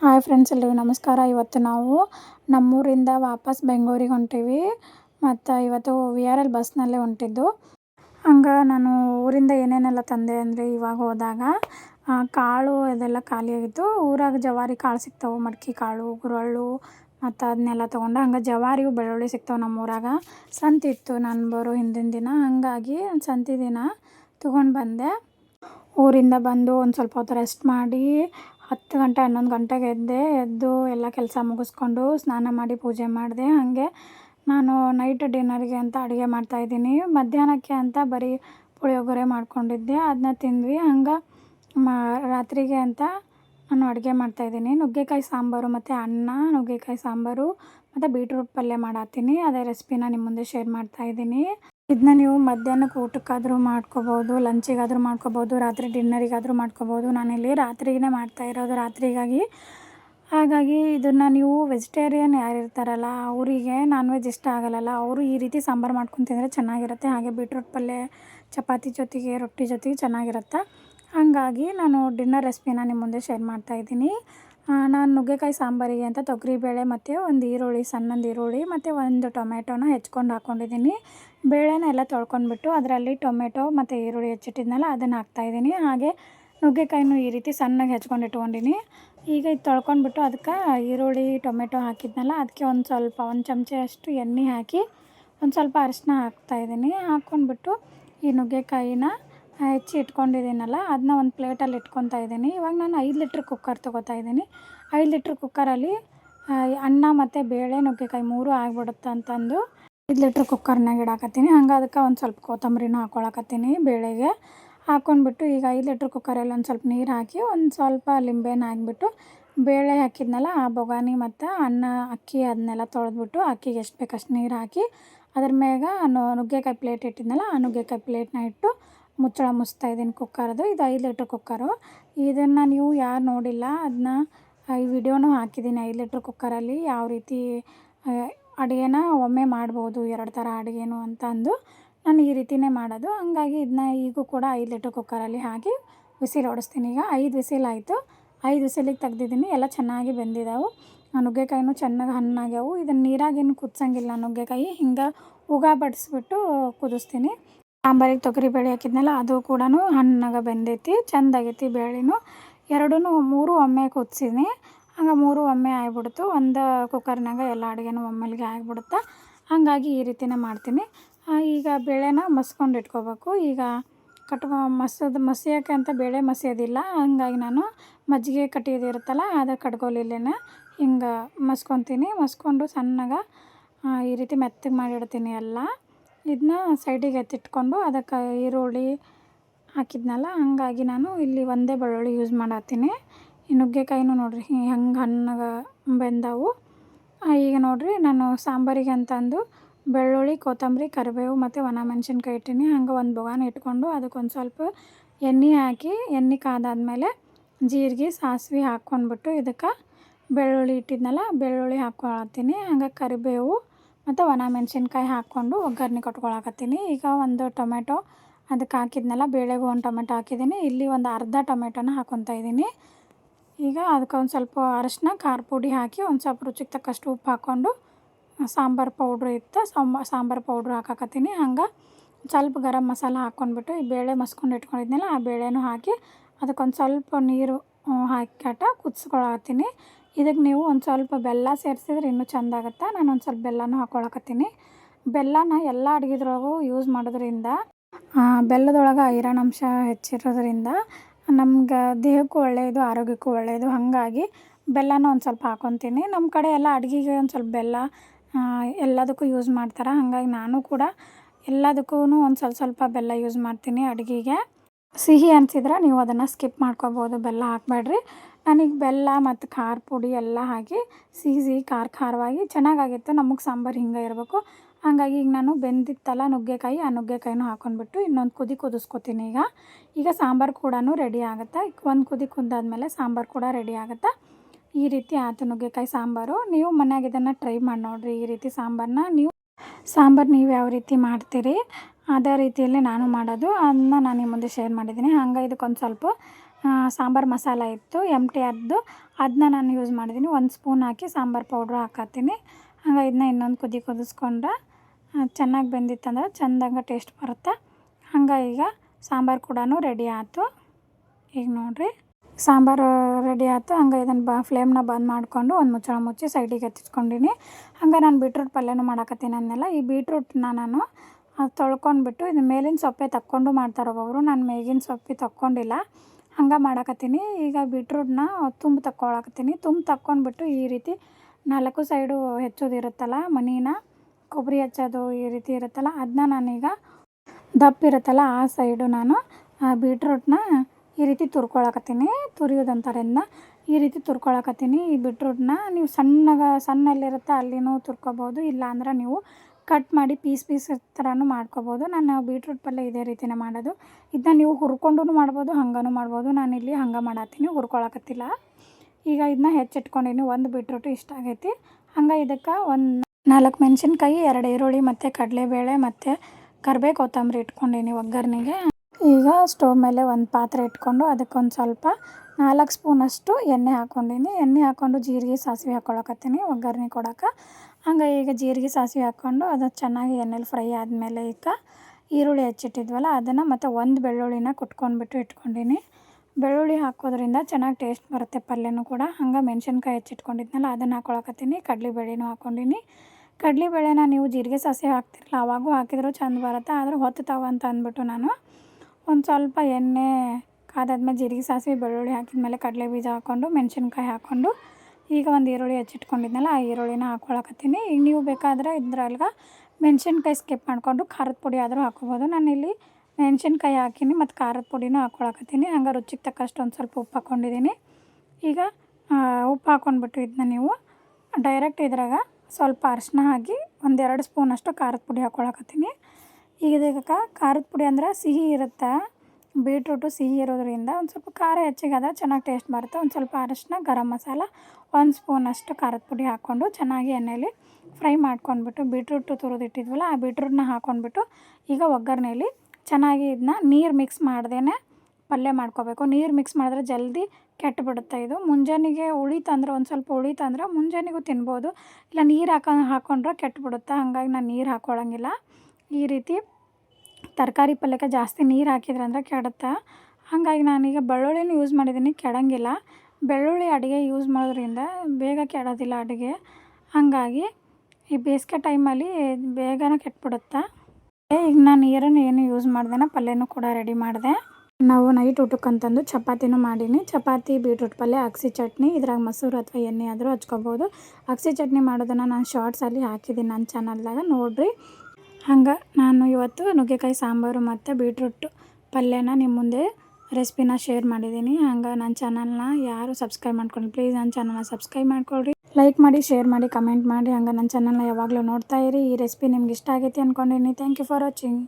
Hi friends ಎಲ್ಲರಿಗೂ ನಮಸ್ಕಾರ. ಇವತ್ತು ನಾವು ನಮ್ಮೂರಿಂದ ವಾಪಸ್ ಬೆಂಗಳೂರಿಗೆ ಹೊಂಟೀವಿ. ಮತ್ತು ಇವತ್ತು ವಿ ಆರ್ ಎಲ್ ಬಸ್ನಲ್ಲೇ ಹೊಂಟಿದ್ದು. ಹಂಗೆ ನಾನು ಊರಿಂದ ಏನೇನೆಲ್ಲ ತಂದೆ ಅಂದರೆ ಇವಾಗ ಹೋದಾಗ ಕಾಳು ಅದೆಲ್ಲ ಖಾಲಿಯಾಗಿತ್ತು ಊರಾಗ ಜವಾರಿ ಕಾಳು ಸಿಗ್ತಾವೆ, ಮಡ್ಕೆ ಕಾಳು, ಗುರಳ್ಳು, ಮತ್ತು ಅದನ್ನೆಲ್ಲ ತೊಗೊಂಡು ಹಂಗೆ ಜವಾರಿಯು ಬೆಳ್ಳುಳ್ಳಿ ಸಿಗ್ತಾವೆ ನಮ್ಮೂರಾಗ. ಸಂತೆ ಇತ್ತು ನಾನು ಬರೋ ಹಿಂದಿನ ದಿನ. ಹಾಗಾಗಿ ಸಂತಿ ದಿನ ತೊಗೊಂಡು ಬಂದೆ. ಊರಿಂದ ಬಂದು ಒಂದು ಸ್ವಲ್ಪ ಹೊತ್ತು ರೆಸ್ಟ್ ಮಾಡಿ ಹತ್ತು ಗಂಟೆ, ಹನ್ನೊಂದು ಗಂಟೆಗೆ ಎದ್ದೆ, ಎದ್ದು ಎಲ್ಲ ಕೆಲಸ ಮುಗಿಸ್ಕೊಂಡು ಸ್ನಾನ ಮಾಡಿ ಪೂಜೆ ಮಾಡಿದೆ. ಹಾಗೆ ನಾನು ನೈಟ್ ಡಿನ್ನರ್ಗೆ ಅಂತ ಅಡುಗೆ ಮಾಡ್ತಾಯಿದ್ದೀನಿ ಮಧ್ಯಾಹ್ನಕ್ಕೆ ಅಂತ ಬರೀ ಪುಳಿಯೋಗರೆ ಮಾಡ್ಕೊಂಡಿದ್ದೆ ಅದನ್ನ ತಿಂದ್ವಿ. ಹಂಗೆ ಮಾ, ರಾತ್ರಿಗೆ ಅಂತ ನಾನು ಅಡುಗೆ ಮಾಡ್ತಾಯಿದ್ದೀನಿ ನುಗ್ಗೆಕಾಯಿ ಸಾಂಬಾರು ಮತ್ತು ಅನ್ನ, ನುಗ್ಗೆಕಾಯಿ ಸಾಂಬಾರು ಮತ್ತು ಬೀಟ್ರೂಟ್ ಪಲ್ಯ ಮಾಡತ್ತೀನಿ ಅದೇ ರೆಸಿಪಿನ ನಿಮ್ಮ ಮುಂದೆ ಶೇರ್ ಮಾಡ್ತಾಯಿದ್ದೀನಿ ಇದನ್ನ ನೀವು ಮಧ್ಯಾಹ್ನಕ್ಕೆ ಊಟಕ್ಕಾದರೂ ಮಾಡ್ಕೋಬೋದು ಲಂಚಿಗಾದರೂ ಮಾಡ್ಕೋಬೋದು, ರಾತ್ರಿ ಡಿನ್ನರಿಗಾದರೂ ಮಾಡ್ಕೋಬೋದು. ನಾನಿಲ್ಲಿ ರಾತ್ರಿಗೇ ಮಾಡ್ತಾ ಇರೋದು. ರಾತ್ರಿಗಾಗಿ ಹಾಗಾಗಿ ಇದನ್ನು ನೀವು ವೆಜಿಟೇರಿಯನ್ ಯಾರು ಇರ್ತಾರಲ್ಲ, ಅವರಿಗೆ ನಾನ್ ವೆಜ್ ಇಷ್ಟ ಆಗಲ್ಲಲ್ಲ, ಅವರು ಈ ರೀತಿ ಸಾಂಬಾರು ಮಾಡ್ಕೊಂಡು ತಿಂದರೆ ಚೆನ್ನಾಗಿರುತ್ತೆ. ಹಾಗೆ ಬೀಟ್ರೂಟ್ ಪಲ್ಯ, ಚಪಾತಿ ಜೊತೆಗೆ, ರೊಟ್ಟಿ ಜೊತೆಗೆ ಚೆನ್ನಾಗಿರುತ್ತೆ? ಹಾಗಾಗಿ ನಾನು ಡಿನ್ನರ್ ರೆಸಿಪಿನ ನಿಮ್ಮ ಮುಂದೆ ಶೇರ್ ಮಾಡ್ತಾಯಿದ್ದೀನಿ ನಾನು ನುಗ್ಗೆಕಾಯಿ ಸಾಂಬಾರಿಗೆ ಅಂತ ತೊಗರಿಬೇಳೆ ಮತ್ತು ಒಂದು ಈರುಳ್ಳಿ, ಸಣ್ಣದು ಈರುಳ್ಳಿ ಮತ್ತು ಒಂದು ಟೊಮೆಟೊನ ಹೆಚ್ಕೊಂಡು ಹಾಕ್ಕೊಂಡಿದ್ದೀನಿ ಬೇಳೆನ ಎಲ್ಲ ತೊಳ್ಕೊಂಡ್ಬಿಟ್ಟು ಅದರಲ್ಲಿ ಟೊಮೆಟೊ ಮತ್ತು ಈರುಳ್ಳಿ ಹೆಚ್ಚಿಟ್ಟಿದ್ನಲ್ಲ ಅದನ್ನು ಹಾಕ್ತಾಯಿದ್ದೀನಿ ಹಾಗೆ ನುಗ್ಗೆಕಾಯಿನೂ ಈ ರೀತಿ ಸಣ್ಣಗೆ ಹೆಚ್ಕೊಂಡು ಇಟ್ಕೊಂಡಿನಿ ಈಗ ಇದು ತೊಳ್ಕೊಂಡ್ಬಿಟ್ಟು ಅದಕ್ಕೆ ಈರುಳ್ಳಿ ಟೊಮೆಟೊ ಹಾಕಿದ್ನಲ್ಲ ಅದಕ್ಕೆ ಒಂದು ಸ್ವಲ್ಪ, ಒಂದು ಚಮಚ ಅಷ್ಟು ಎಣ್ಣೆ ಹಾಕಿ ಒಂದು ಸ್ವಲ್ಪ ಅರಿಶಿನ ಹಾಕ್ತಾಯಿದ್ದೀನಿ ಹಾಕ್ಕೊಂಡ್ಬಿಟ್ಟು ಈ ನುಗ್ಗೆಕಾಯಿನ ಹೆಚ್ಚಿ ಇಟ್ಕೊಂಡಿದ್ದೀನಲ್ಲ ಅದನ್ನ ಒಂದು ಪ್ಲೇಟಲ್ಲಿ ಇಟ್ಕೊತಾ ಇದ್ದೀನಿ. ಇವಾಗ ನಾನು ಐದು ಲೀಟ್ರ್ ಕುಕ್ಕರ್ ತೊಗೋತಾ ಇದ್ದೀನಿ. ಐದು ಲೀಟ್ರ್ ಕುಕ್ಕರಲ್ಲಿ ಅನ್ನ ಮತ್ತು ಬೇಳೆ, ನುಗ್ಗೆಕಾಯಿ ಮೂರು ಆಗಿಬಿಡುತ್ತೆ ಅಂತಂದು ಐದು ಲೀಟ್ರ್ ಕುಕ್ಕರ್ನಾಗ ಇಡಾಕತ್ತೀನಿ. ಹಂಗೆ ಅದಕ್ಕೆ ಒಂದು ಸ್ವಲ್ಪ ಕೊತ್ತಂಬರಿನೂ ಹಾಕ್ಕೊಳಕತ್ತೀನಿ ಬೇಳೆಗೆ. ಹಾಕ್ಕೊಂಡ್ಬಿಟ್ಟು ಈಗ ಐದು ಲೀಟ್ರ್ ಕುಕ್ಕರಲ್ಲಿ ಒಂದು ಸ್ವಲ್ಪ ನೀರು ಹಾಕಿ, ಒಂದು ಸ್ವಲ್ಪ ಲಿಂಬೆನ ಹಾಕ್ಬಿಟ್ಟು ಬೇಳೆ ಹಾಕಿದ್ನಲ್ಲ, ಆ ಬೊಗಾನಿ ಮತ್ತು ಅನ್ನ, ಅಕ್ಕಿ ಅದನ್ನೆಲ್ಲ ತೊಳೆದ್ಬಿಟ್ಟು ಅಕ್ಕಿಗೆ ಎಷ್ಟು ಬೇಕಷ್ಟು ನೀರು ಹಾಕಿ, ಅದ್ರ ಮ್ಯಾಗ ನುಗ್ಗೆಕಾಯಿ ಪ್ಲೇಟ್ ಇಟ್ಟಿದ್ನಲ್ಲ, ಆ ನುಗ್ಗೆಕಾಯಿ ಪ್ಲೇಟ್ನ ಇಟ್ಟು ಮುಚ್ಚಳ ಮುಚ್ತಾ ಇದ್ದೀನಿ ಕುಕ್ಕರ್ದು, ಇದು ಐದು ಲೀಟ್ರ್ ಕುಕ್ಕರು. ಇದನ್ನು ನೀವು ಯಾರು ನೋಡಿಲ್ಲ ಅದನ್ನ ಈ ವಿಡಿಯೋನೂ ಹಾಕಿದ್ದೀನಿ ಐದು ಲೀಟ್ರ್ ಕುಕ್ಕರಲ್ಲಿ, ಯಾವ ರೀತಿ ಅಡುಗೆನ ಒಮ್ಮೆ ಮಾಡ್ಬೋದು, ಎರಡು ಥರ ಅಡುಗೆನು ಅಂತ ಅಂದು ನಾನು ಈ ರೀತಿಯೇ ಮಾಡೋದು. ಹಂಗಾಗಿ ಇದನ್ನ ಈಗೂ ಕೂಡ ಐದು ಲೀಟ್ರ್ ಕುಕ್ಕರಲ್ಲಿ ಹಾಕಿ ವಿಸಿಲ್ ಹೊಡಿಸ್ತೀನಿ. ಈಗ ಐದು ವಿಸಿಲ್ ಆಯಿತು. ಐದು ವಿಸಿಲಿಗೆ ತೆಗ್ದಿದ್ದೀನಿ. ಎಲ್ಲ ಚೆನ್ನಾಗಿ ಬೆಂದಿದ್ದಾವೆ ನುಗ್ಗೆಕಾಯಿನೂ ಚೆನ್ನಾಗಿ ಹಣ್ಣಾಗ್ಯಾವು. ಇದನ್ನು ನೀರಾಗೇನು ಕುದಿಸಂಗಿಲ್ಲ ನುಗ್ಗೆಕಾಯಿ. ಹಿಂಗೆ ಉಗ ಬಡಿಸ್ಬಿಟ್ಟು ಕುದಿಸ್ತೀನಿ. ಸಾಂಬಾರಿಗೆ ತೊಗರಿಬೇಳೆ ಹಾಕಿದ್ನಲ್ಲ, ಅದು ಕೂಡ ಹಣ್ಣಾಗ ಬೆಂದೈತಿ, ಚೆಂದಾಗೈತಿ ಬೇಳೆನೂ. ಎರಡೂ ಮೂರು ಒಮ್ಮೆ ಕುದಿಸಿನಿ ಹಂಗೆ ಮೂರು ಒಮ್ಮೆ ಆಗ್ಬಿಡ್ತು. ಒಂದು ಕುಕ್ಕರ್ನಾಗ ಎಲ್ಲ ಅಡುಗೆನೂ ಒಮ್ಮೆಲಿಗೆ ಆಗ್ಬಿಡುತ್ತೆ, ಹಾಗಾಗಿ ಈ ರೀತಿನೇ ಮಾಡ್ತೀನಿ. ಈಗ ಬೇಳೆನ ಮಸ್ಕೊಂಡು ಇಟ್ಕೋಬೇಕು. ಈಗ ಕಟ್ಕೊ ಮಸದ ಮಸಿಯೋಕೆ ಅಂತ ಬೇಳೆ ಮಸಿಯೋದಿಲ್ಲ ಹಂಗಾಗಿ ನಾನು ಮಜ್ಜಿಗೆ ಕಟ್ಟಿದಿರುತ್ತಲ್ಲ ಅದು ಕಡ್ಗೋಲಿಲ್ಲೇನೆ, ಹಿಂಗೆ ಮಸ್ಕೊತೀನಿ. ಮಸ್ಕೊಂಡು ಸಣ್ಣಗೆ ಈ ರೀತಿ ಮೆತ್ತಗೆ ಮಾಡಿಡ್ತೀನಿ ಎಲ್ಲ. ಇದನ್ನ ಸೈಡಿಗೆ ಎತ್ತಿಟ್ಕೊಂಡು ಅದಕ್ಕೆ ಈರುಳ್ಳಿ ಹಾಕಿದ್ನಲ್ಲ, ಹಂಗಾಗಿ ನಾನು ಇಲ್ಲಿ ಒಂದೇ ಬೆಳ್ಳುಳ್ಳಿ ಯೂಸ್ ಮಾಡತ್ತೀನಿ. ಈ ನುಗ್ಗೆಕಾಯಿನೂ ನೋಡಿರಿ ಹೆಂಗೆ ಹಣ್ಣಗೆ ಬೆಂದವು. ಈಗ ನೋಡಿರಿ, ನಾನು ಸಾಂಬಾರಿಗೆ ಅಂತಂದು ಬೆಳ್ಳುಳ್ಳಿ, ಕೊತ್ತಂಬರಿ, ಕರಿಬೇವು ಮತ್ತು ಒಣ ಮೆಣಸಿನ್ಕಾಯಿ ಇಟ್ಟೀನಿ. ಹಂಗೆ ಒಂದು ಬೊಗಾನ ಇಟ್ಕೊಂಡು ಅದಕ್ಕೊಂದು ಸ್ವಲ್ಪ ಎಣ್ಣೆ ಹಾಕಿ, ಎಣ್ಣೆ ಕಾದಾದ್ಮೇಲೆ ಜೀರಿಗೆ, ಸಾಸಿವೆ ಹಾಕ್ಕೊಂಡ್ಬಿಟ್ಟು ಇದಕ್ಕೆ ಬೆಳ್ಳುಳ್ಳಿ ಇಟ್ಟಿದ್ನಲ್ಲ, ಬೆಳ್ಳುಳ್ಳಿ ಹಾಕ್ಕೊಳತ್ತೀನಿ. ಹಂಗೆ ಕರಿಬೇವು ಮತ್ತು ಒಣ ಮೆಣಸಿನ್ಕಾಯಿ ಹಾಕ್ಕೊಂಡು ಒಗ್ಗರಣೆ ಕೊಟ್ಕೊಳಕತ್ತೀನಿ. ಈಗ ಒಂದು ಟೊಮೆಟೊ ಅದಕ್ಕೆ ಹಾಕಿದ್ನಲ್ಲ, ಬೇಳೆಗೂ ಒಂದು ಟೊಮೆಟೊ ಹಾಕಿದ್ದೀನಿ. ಇಲ್ಲಿ ಒಂದು ಅರ್ಧ ಟೊಮೆಟೊನ ಹಾಕ್ಕೊತಾ ಇದ್ದೀನಿ. ಈಗ ಅದಕ್ಕೆ ಒಂದು ಸ್ವಲ್ಪ ಅರಶಿನ, ಖಾರ ಪುಡಿ ಹಾಕಿ ಒಂದು ಸ್ವಲ್ಪ ರುಚಿಗೆ ತಕ್ಕಷ್ಟು ಉಪ್ಪು ಹಾಕ್ಕೊಂಡು, ಸಾಂಬಾರು ಪೌಡ್ರ್ ಇತ್ತು ಸಾಂಬ, ಸಾಂಬಾರು ಪೌಡ್ರ್ ಹಾಕಾಕತ್ತೀನಿ. ಹಂಗೆ ಸ್ವಲ್ಪ ಗರಂ ಮಸಾಲ ಹಾಕ್ಕೊಂಡ್ಬಿಟ್ಟು ಈ ಬೇಳೆ ಮಸ್ಕೊಂಡು ಇಟ್ಕೊಂಡಿದ್ನಲ್ಲ, ಆ ಬೇಳೆನೂ ಹಾಕಿ ಅದಕ್ಕೊಂದು ಸ್ವಲ್ಪ ನೀರು ಹಾಕ್ಯಾಟ ಕುದಿಸ್ಕೊಳತ್ತೀನಿ ಇದಕ್ಕೆ ನೀವು ಒಂದು ಸ್ವಲ್ಪ ಬೆಲ್ಲ ಸೇರಿಸಿದ್ರೆ ಇನ್ನೂ ಚೆಂದ ಆಗುತ್ತೆ? ನಾನು ಒಂದು ಸ್ವಲ್ಪ ಬೆಲ್ಲನೂ ಹಾಕ್ಕೊಳಕತ್ತೀನಿ ಬೆಲ್ಲನ ಎಲ್ಲ ಅಡುಗೆದ್ರೊಳಗೂ ಯೂಸ್ ಮಾಡೋದ್ರಿಂದ ಬೆಲ್ಲದೊಳಗೆ ಐರನ್ ಅಂಶ ಹೆಚ್ಚಿರೋದ್ರಿಂದ ನಮ್ಗೆ ದೇಹಕ್ಕೂ ಒಳ್ಳೆಯದು ಆರೋಗ್ಯಕ್ಕೂ ಒಳ್ಳೆಯದು ಹಾಗಾಗಿ ಬೆಲ್ಲನ ಒಂದು ಸ್ವಲ್ಪ ಹಾಕ್ಕೊತೀನಿ ನಮ್ಮ ಕಡೆ ಎಲ್ಲ ಅಡುಗೆಗೆ ಒಂದು ಸ್ವಲ್ಪ ಬೆಲ್ಲ ಎಲ್ಲದಕ್ಕೂ ಯೂಸ್ ಮಾಡ್ತಾರೆ. ಹಾಗಾಗಿ ನಾನು ಕೂಡ ಎಲ್ಲದಕ್ಕೂ ಒಂದು ಸ್ವಲ್ಪ ಸ್ವಲ್ಪ ಬೆಲ್ಲ ಯೂಸ್ ಮಾಡ್ತೀನಿ ಅಡುಗೆಗೆ. ಸಿಹಿ ಅನಿಸಿದ್ರೆ ನೀವು ಅದನ್ನು ಸ್ಕಿಪ್ ಮಾಡ್ಕೋಬೋದು, ಬೆಲ್ಲ ಹಾಕಬೇಡ್ರಿ. ನನಗೆ ಬೆಲ್ಲ ಮತ್ತು ಖಾರ ಪುಡಿ ಎಲ್ಲ ಹಾಕಿ ಸಿಹಿ ಸಿಹಿ ಖಾರ ಖಾರವಾಗಿ ಚೆನ್ನಾಗಾಗಿತ್ತು, ನಮಗೆ ಸಾಂಬಾರು ಹಿಂಗೆ ಇರಬೇಕು. ಹಾಗಾಗಿ ಈಗ ನಾನು ಬೆಂದಿತ್ತಲ್ಲ ನುಗ್ಗೆಕಾಯಿ, ಆ ನುಗ್ಗೆಕಾಯಿನೂ ಹಾಕೊಂಡ್ಬಿಟ್ಟು ಇನ್ನೊಂದು ಕುದಿ ಕುದಿಸ್ಕೊತೀನಿ ಈಗ. ಈಗ ಸಾಂಬಾರು ಕೂಡ ರೆಡಿ ಆಗುತ್ತೆ. ಒಂದು ಕುದಿ ಕುದ್ದಾದಮೇಲೆ ಸಾಂಬಾರು ಕೂಡ ರೆಡಿ ಆಗುತ್ತೆ. ಈ ರೀತಿ ಆಯ್ತು ನುಗ್ಗೆಕಾಯಿ ಸಾಂಬಾರು. ನೀವು ಮನ್ಯಾಗ ಇದನ್ನು ಟ್ರೈ ಮಾಡಿ ನೋಡಿರಿ ಈ ರೀತಿ ಸಾಂಬಾರನ್ನ ನೀವು ಸಾಂಬಾರು ನೀವು ಯಾವ ರೀತಿ ಮಾಡ್ತೀರಿ? ಅದೇ ರೀತಿಯಲ್ಲಿ ನಾನು ಮಾಡೋದು. ಅದನ್ನ ನಾನು ನಿಮ್ಮ ಮುಂದೆ ಶೇರ್ ಮಾಡಿದ್ದೀನಿ ಹಂಗೆ ಇದಕ್ಕೊಂದು ಸ್ವಲ್ಪ ಸಾಂಬಾರು ಮಸಾಲ ಇತ್ತು ಎಂ ಟಿ ಆರ್ದು ಅದನ್ನ ನಾನು ಯೂಸ್ ಮಾಡಿದ್ದೀನಿ ಒಂದು ಸ್ಪೂನ್ ಹಾಕಿ ಸಾಂಬಾರು ಪೌಡ್ರ್ ಹಾಕತ್ತೀನಿ. ಹಂಗೆ ಇದನ್ನ ಇನ್ನೊಂದು ಕುದಿ ಕುದಿಸ್ಕೊಂಡ್ರೆ ಚೆನ್ನಾಗಿ ಬೆಂದಿತ್ತಂದ್ರೆ ಚೆಂದಂಗೆ ಟೇಸ್ಟ್ ಬರುತ್ತೆ. ಹಂಗೆ ಈಗ ಸಾಂಬಾರು ಕೂಡ ರೆಡಿ ಆಯಿತು ಈಗ ನೋಡಿರಿ. ಸಾಂಬಾರು ರೆಡಿ ಆಯಿತು ಹಂಗೆ ಇದನ್ನು ಬ ಫ್ಲೇಮ್ನ ಬಂದ್ ಮಾಡಿಕೊಂಡು ಒಂದು ಮುಚ್ಚಳ ಮುಚ್ಚಿ ಸೈಡಿಗೆ ಎತ್ತಿಸ್ಕೊಂಡಿನಿ ಹಂಗೆ ನಾನು ಬೀಟ್ರೂಟ್ ಪಲ್ಯನೂ ಮಾಡಾಕತ್ತೀನಿ ಅಂದೆಲ್ಲ ಈ ಬೀಟ್ರೂಟ್ನ ನಾನು ಅದು ತೊಳ್ಕೊಂಡ್ಬಿಟ್ಟು ಇದು ಮೇಲಿನ ಸೊಪ್ಪೆ ತಕ್ಕೊಂಡು ಮಾಡ್ತಾರೆ ಒಬ್ಬೊಬ್ರು ನಾನು ಮೇಗಿನ ಸೊಪ್ಪೆ ತಕ್ಕೊಂಡಿಲ್ಲ. ಹಂಗೆ ಮಾಡಕತ್ತೀನಿ. ಈಗ ಬೀಟ್ರೂಟ್ನ ತುಂಬ ತಕ್ಕೊಳಕತ್ತೀನಿ. ತುಂಬ ತಕ್ಕೊಂಡ್ಬಿಟ್ಟು ಈ ರೀತಿ ನಾಲ್ಕು ಸೈಡು ಹೆಚ್ಚೋದಿರುತ್ತಲ್ಲ ಮನೀನ, ಕೊಬ್ಬರಿ ಹಚ್ಚೋದು ಈ ರೀತಿ ಇರುತ್ತಲ್ಲ ಅದನ್ನ ನಾನೀಗ ದಪ್ಪ ಇರುತ್ತಲ್ಲ ಆ ಸೈಡು ನಾನು, ಆ ಬೀಟ್ರೂಟ್ನ ಈ ರೀತಿ ತುರ್ಕೊಳಕತ್ತೀನಿ. ತುರಿಯೋದಂತಾರಿಂದ ಈ ರೀತಿ ತುರ್ಕೊಳಕತ್ತೀನಿ. ಈ ಬೀಟ್ರೂಟ್ನ ನೀವು ಸಣ್ಣಗೆ ಸಣ್ಣಲ್ಲಿರುತ್ತೆ ಅಲ್ಲಿನೂ ತುರ್ಕೊಬೋದು. ಇಲ್ಲ ಅಂದ್ರೆ ನೀವು ಕಟ್ ಮಾಡಿ ಪೀಸ್ ಪೀಸ್ ಥರನೂ ಮಾಡ್ಕೋಬೋದು. ನಾನು ಬೀಟ್ರೂಟ್ ಪಲ್ಯ ಇದೇ ರೀತಿನೇ ಮಾಡೋದು. ಇದನ್ನ ನೀವು ಹುರ್ಕೊಂಡು ಮಾಡ್ಬೋದು, ಹಂಗನೂ ಮಾಡ್ಬೋದು. ಇಲ್ಲಿ ಹಂಗೆ ಮಾಡತ್ತೀನಿ, ಹುರ್ಕೊಳಕತ್ತಿಲ್ಲ. ಈಗ ಇದನ್ನ ಹೆಚ್ಚಿಟ್ಕೊಂಡಿನಿ, ಒಂದು ಬೀಟ್ರೂಟ್ ಇಷ್ಟ ಆಗೈತಿ. ಹಂಗೆ ಇದಕ್ಕೆ ಒಂದು ನಾಲ್ಕು ಮೆಣಸಿನ್ಕಾಯಿ, ಎರಡು ಈರುಳ್ಳಿ ಮತ್ತು ಕಡಲೆಬೇಳೆ ಮತ್ತು ಕರಿಬೇವು ಕೊತ್ತಂಬರಿ ಇಟ್ಕೊಂಡೀನಿ ಒಗ್ಗರಣೆಗೆ. ಈಗ ಸ್ಟವ್ ಮೇಲೆ ಒಂದು ಪಾತ್ರೆ ಇಟ್ಕೊಂಡು ಅದಕ್ಕೊಂದು ಸ್ವಲ್ಪ ನಾಲ್ಕು ಸ್ಪೂನಷ್ಟು ಎಣ್ಣೆ ಹಾಕ್ಕೊಂಡೀನಿ. ಎಣ್ಣೆ ಹಾಕ್ಕೊಂಡು ಜೀರಿಗೆ, ಸಾಸಿವೆ ಹಾಕ್ಕೊಳಕತ್ತೀನಿ. ಒಗ್ಗರಣೆ ಕೊಡೋಕೆ. ಹಂಗೆ ಈಗ ಜೀರಿಗೆ, ಸಾಸಿವೆ ಹಾಕ್ಕೊಂಡು ಅದು ಚೆನ್ನಾಗಿ ಎಣ್ಣೆಲಿ ಫ್ರೈ ಆದಮೇಲೆ ಈಗ ಈರುಳ್ಳಿ ಹೆಚ್ಚಿಟ್ಟಿದ್ವಲ್ಲ, ಅದನ್ನು ಮತ್ತು ಒಂದು ಬೆಳ್ಳುಳ್ಳಿನ ಕುಟ್ಕೊಂಡ್ಬಿಟ್ಟು ಇಟ್ಕೊಂಡೀನಿ. ಬೆಳ್ಳುಳ್ಳಿ ಹಾಕೋದ್ರಿಂದ ಚೆನ್ನಾಗಿ ಟೇಸ್ಟ್ ಬರುತ್ತೆ ಪಲ್ಯನೂ ಕೂಡ. ಹಂಗೆ ಮೆಣಸಿನ್ಕಾಯಿ ಹೆಚ್ಚಿಟ್ಕೊಂಡಿದ್ನಲ್ಲ, ಅದನ್ನು ಹಾಕ್ಕೊಳಕತ್ತೀನಿ. ಹಾಕ್ಕೊಂಡೀನಿ. ಕಡಲೆಬೇಳೆನ ನೀವು ಜೀರಿಗೆ, ಸಾಸಿವೆ ಹಾಕ್ತಿರಲ್ಲ, ಅವಾಗೂ ಹಾಕಿದರೂ ಚೆಂದ ಬರುತ್ತೆ, ಆದರೆ ಹೊತ್ತತಾವ ಅಂತ ಅಂದ್ಬಿಟ್ಟು ನಾನು ಒಂದು ಸ್ವಲ್ಪ ಎಣ್ಣೆ ಕಾದಾದ್ಮೇಲೆ ಜೀರಿಗೆ ಸಾಸಿವೆ, ಬೆಳ್ಳುಳ್ಳಿ ಹಾಕಿದ್ಮೇಲೆ ಕಡಲೆ ಬೀಜ ಹಾಕ್ಕೊಂಡು, ಮೆಣಸಿನ್ಕಾಯಿ ಹಾಕ್ಕೊಂಡು, ಈಗ ಒಂದು ಈರುಳ್ಳಿ ಹೆಚ್ಚಿಟ್ಕೊಂಡಿದ್ನಲ್ಲ, ಆ ಈರುಳ್ಳಿನ ಹಾಕ್ಕೊಳಕತ್ತೀನಿ ಈಗ ನೀವು ಬೇಕಾದರೆ ಇದ್ರಲ್ಗ ಮೆಣಸಿನ್ಕಾಯಿ ಸ್ಕಿಪ್ ಮಾಡಿಕೊಂಡು ಖಾರದ ಪುಡಿ ಆದರೂ ಹಾಕ್ಕೊಬೋದು ನಾನಿಲ್ಲಿ ಮೆಣಸಿನ್ಕಾಯಿ ಹಾಕೀನಿ ಮತ್ತು ಖಾರದ ಪುಡಿನೂ ಹಾಕ್ಕೊಳಕತ್ತೀನಿ ಹಂಗೆ ರುಚಿಗೆ ತಕ್ಕಷ್ಟು ಒಂದು ಸ್ವಲ್ಪ ಉಪ್ಪು ಹಾಕ್ಕೊಂಡಿದ್ದೀನಿ ಈಗ ಉಪ್ಪು ಹಾಕ್ಕೊಂಡ್ಬಿಟ್ಟು ಇದನ್ನ ನೀವು ಡೈರೆಕ್ಟ್ ಇದ್ರಾಗ ಸ್ವಲ್ಪ ಅರಶಿನ ಹಾಕಿ ಒಂದೆರಡು ಸ್ಪೂನಷ್ಟು ಖಾರದ ಪುಡಿ ಹಾಕ್ಕೊಳಕತ್ತೀನಿ ಈಗ ಖಾರದ ಪುಡಿ ಅಂದ್ರೆ ಸಿಹಿ ಇರುತ್ತೆ? ಬೀಟ್ರೂಟು, ಸಿಹಿ ಇರೋದ್ರಿಂದ ಒಂದು ಸ್ವಲ್ಪ ಖಾರ ಹೆಚ್ಚಿಗೆ ಚೆನ್ನಾಗಿ ಟೇಸ್ಟ್ ಬರುತ್ತೆ. ಒಂದು ಸ್ವಲ್ಪ ಅರಿಶಿನ ಗರಂ ಮಸಾಲ, ಒಂದು ಸ್ಪೂನಷ್ಟು ಖಾರದ ಪುಡಿ ಹಾಕ್ಕೊಂಡು ಚೆನ್ನಾಗಿ ಎಣ್ಣೆಯಲ್ಲಿ ಫ್ರೈ ಮಾಡ್ಕೊಂಡ್ಬಿಟ್ಟು ಬೀಟ್ರೂಟು ತುರಿದಿಟ್ಟಿದ್ವಲ್ಲ, ಆ ಬೀಟ್ರೂಟ್ನ ಹಾಕ್ಕೊಂಡ್ಬಿಟ್ಟು ಈಗ ಒಗ್ಗರಣೆಯಲ್ಲಿ ಚೆನ್ನಾಗಿ ಇದನ್ನ ನೀರು ಮಿಕ್ಸ್ ಮಾಡ್ದೇ ಪಲ್ಯ ಮಾಡ್ಕೋಬೇಕು. ನೀರು ಮಿಕ್ಸ್ ಮಾಡಿದ್ರೆ ಜಲ್ದಿ ಕೆಟ್ಟುಬಿಡುತ್ತೆ ಇದು. ಮುಂಜಾನೆಗೆ ಉಳಿತಂದ್ರೆ ಒಂದು ಸ್ವಲ್ಪ ಉಳಿತಂದ್ರೆ ಮುಂಜಾನೆಗೂ ತಿನ್ಬೋದು. ಇಲ್ಲ ನೀರು ಹಾಕೋ ಹಾಕ್ಕೊಂಡ್ರೆ ಕೆಟ್ಟುಬಿಡುತ್ತೆ ಹಾಗಾಗಿ ನಾನು ನೀರು ಹಾಕ್ಕೊಳ್ಳೋಂಗಿಲ್ಲ ಈ ರೀತಿ ತರಕಾರಿ ಪಲ್ಯಕ್ಕೆ ಜಾಸ್ತಿ ನೀರು ಹಾಕಿದ್ರೆ ಅಂದರೆ ಕೆಡುತ್ತೆ. ಹಾಗಾಗಿ ನಾನೀಗ ಬೆಳ್ಳುಳ್ಳಿನೂ ಯೂಸ್ ಮಾಡಿದ್ದೀನಿ ಕೆಡೋಂಗಿಲ್ಲ. ಬೆಳ್ಳುಳ್ಳಿ ಅಡುಗೆ ಯೂಸ್ ಮಾಡೋದ್ರಿಂದ ಬೇಗ ಕೆಡೋದಿಲ್ಲ ಅಡುಗೆ. ಹಾಗಾಗಿ ಈ ಬೇಸಿಗೆ ಟೈಮಲ್ಲಿ ಬೇಗನೆ ಕೆಟ್ಬಿಡುತ್ತೆ. ಈಗ ನಾನು ನೀರನ್ನು ಏನು ಯೂಸ್ ಮಾಡ್ದೆ ಪಲ್ಯನೂ ಕೂಡ ರೆಡಿ ಮಾಡಿದೆ. ನಾವು ನೈಟ್ ಊಟಕ್ಕಂತಂದು ಚಪಾತಿನೂ ಮಾಡೀನಿ. ಚಪಾತಿ ಬೀಟ್ರೂಟ್ ಪಲ್ಯ, ಅಗ್ಸಿ ಚಟ್ನಿ, ಇದ್ರಾಗ ಮೊಸರು ಅಥವಾ ಎಣ್ಣೆ ಆದರೂ ಹಚ್ಕೋಬೋದು. ಅಗ್ಸಿ ಚಟ್ನಿ ಮಾಡೋದನ್ನು ನಾನು ಶಾರ್ಟ್ಸಲ್ಲಿ ಹಾಕಿದ್ದೀನಿ ನನ್ನ ಚಾನಲ್ದಾಗ ನೋಡಿರಿ. ಹಂಗೆ ನಾನು ಇವತ್ತು ನುಗ್ಗೆಕಾಯಿ, ಸಾಂಬಾರು ಮತ್ತು ಬೀಟ್ರೂಟ್ ಪಲ್ಯನ ನಿಮ್ಮ ಮುಂದೆ ರೆಸಿಪಿನ ಶೇರ್ ಮಾಡಿದ್ದೀನಿ. ಹಂಗೆ ನನ್ನ ಚಾನಲ್ನ ಯಾರು ಸಬ್ಸ್ಕ್ರೈಬ್ ಮಾಡ್ಕೊಳ್ಳಿ ಪ್ಲೀಸ್ ನನ್ನ ಚಾನಲ್ನ ಸಬ್ಸ್ಕ್ರೈಬ್ ಮಾಡ್ಕೊಳ್ರಿ. ಲೈಕ್ ಮಾಡಿ, ಶೇರ್ ಮಾಡಿ, ಕಮೆಂಟ್ ಮಾಡಿ. ಹಂಗೆ ನನ್ನ ಚಾನಲ್ನ ಯಾವಾಗಲೂ ನೋಡ್ತಾ ಇರಿ. ಈ ರೆಸಿಪಿ ನಿಮ್ಗೆ ಇಷ್ಟ ಆಗೈತಿ ಅಂದ್ಕೊಂಡಿನಿ ಥ್ಯಾಂಕ್ ಯು ಫಾರ್ ವಾಚಿಂಗ್.